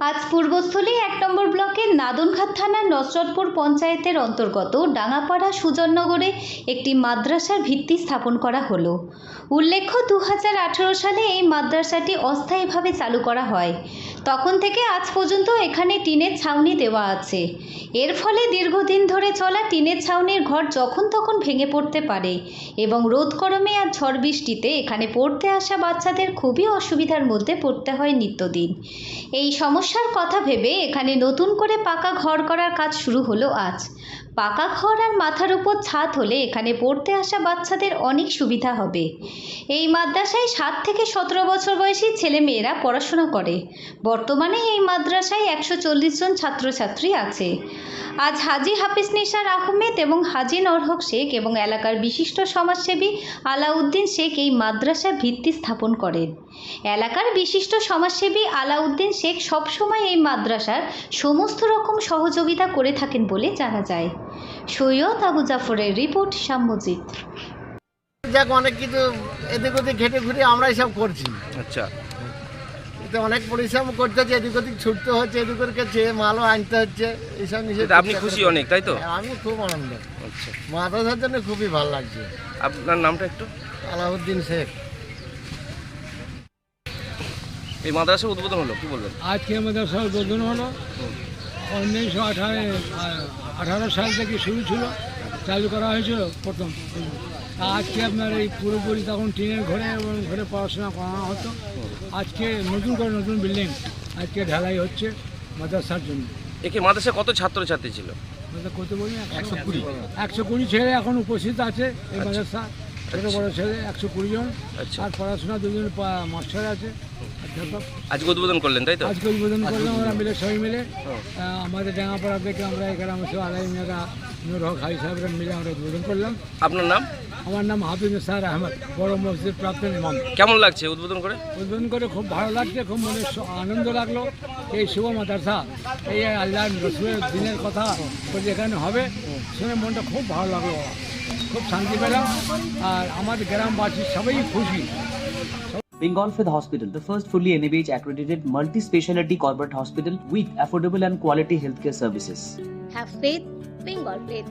আজ পূর্বস্থলী এক নম্বর ব্লকের নাদনঘাট থানার নসরতপুর পঞ্চায়েতের অন্তর্গত ডাঙাপাড়া সুজননগরে একটি মাদ্রাসার ভিত্তি স্থাপন করা হলো। উল্লেখ্য দু হাজার আঠারো সালে এই মাদ্রাসাটি অস্থায়ীভাবে চালু করা হয়। তখন থেকে আজ পর্যন্ত এখানে টিনের ছাউনি দেওয়া আছে। এর ফলে দীর্ঘদিন ধরে চলা টিনের ছাউনির ঘর যখন তখন ভেঙে পড়তে পারে এবং রোদ গরমে আর ঝড় বৃষ্টিতে এখানে পড়তে আসা বাচ্চাদের খুবই অসুবিধার মধ্যে পড়তে হয় নিত্যদিন। এই সমস্যার কথা ভেবে এখানে নতুন করে পাকা ঘর করার কাজ শুরু হলো আজ। পাকা ঘর আর মাথার উপর ছাদ হলে এখানে পড়তে আসা বাচ্চাদের অনেক সুবিধা হবে। এই মাদ্রাসায় সাত থেকে সতেরো বছর বয়সী ছেলেমেয়েরা পড়াশোনা করে। বর্তমানে এই মাদ্রাসায় একশো চল্লিশ জন ছাত্রছাত্রী আছে। আজ হাজি হাফিজ নিসার আহমেদ এবং হাজি নরহক শেখ এবং এলাকার বিশিষ্ট সমাজসেবী আলাউদ্দিন শেখ এই মাদ্রাসা ভিত্তি স্থাপন করেন। এলাকার বিশিষ্ট সমাজসেবী আলাউদ্দিন শেখ সবসময় এই মাদ্রাসার সমস্ত রকম সহযোগিতা করে থাকেন বলে জানা যায়। সৈয়দ আবু জাফরের রিপোর্ট সাম্যজিৎ। যাক অনেক কিছু এদিক ওদিক ঘেটে ঘুরে আমরা এসব করছি। আচ্ছা। এতে অনেক পরিশ্রম করতে হচ্ছে এদিক ওদিক ছুটতে হচ্ছে এদিক ওদিকে চেয়ে মালও আনতে হচ্ছে এইসব নিষেধ আপনি খুশি অনেক তাই তো? আমি খুব আনন্দ আচ্ছা। মাদ্রাসার জন্য খুবই ভালো লাগছে। আপনার নামটা একটু? আলাউদ্দিন শেখ। এই মাদ্রাসা উদ্বোধন হলো কি বলবেন? আজকে আমাদের সব উদ্বোধন হলো। উনিশশো আঠারো আঠারো সাল থেকে শুরু ছিল চালু করা হয়েছিল প্রথম। আজকে আপনার এই পুরোপুরি তখন টিনের ঘরে এবং ঘরে পড়াশোনা করানো হতো। আজকে নতুন করে নতুন বিল্ডিং আজকে ঢালাই হচ্ছে মাদ্রাসার জন্য। একে মাদ্রাসা কত ছাত্র ছাত্রী ছিল কত বলি একশো কুড়ি। একশো কুড়ি ছেলে এখন উপস্থিত আছে এই মাদ্রাসা। ছোটো বড়ো ছেলে একশো কুড়ি জন। আচ্ছা। আর পড়াশোনা দুজন মাস্টার আছে। আজকে উদ্বোধন করলেন তাই তো? আজকে উদ্বোধন করলাম আমরা মিলে সবাই মিলে। আমাদের ডাঙাপাড়া থেকে আমরা এখানে আমার সব আলাই মেয়েরা নূর হক হাই সাহেবরা মিলে আমরা উদ্বোধন করলাম। আপনার নাম? আমার নাম হাফিজ স্যার আহমদ বড় মসজিদ প্রাপ্ত ইমাম। কেমন লাগছে উদ্বোধন করে? উদ্বোধন করে খুব ভালো লাগছে খুব মনে আনন্দ লাগল। এই শুভ মাদ্রাসা এই আল্লাহ রসুলের দিনের কথা এখানে হবে শুনে মনটা খুব ভালো লাগল। খুব শান্তি পেলাম আর আমার গ্রামবাসী সবাই খুশি Bengal Fifth Hospital, the first fully NABH accredited multi speciality corporate hospital with affordable and quality healthcare services. Have faith, Bengal faith.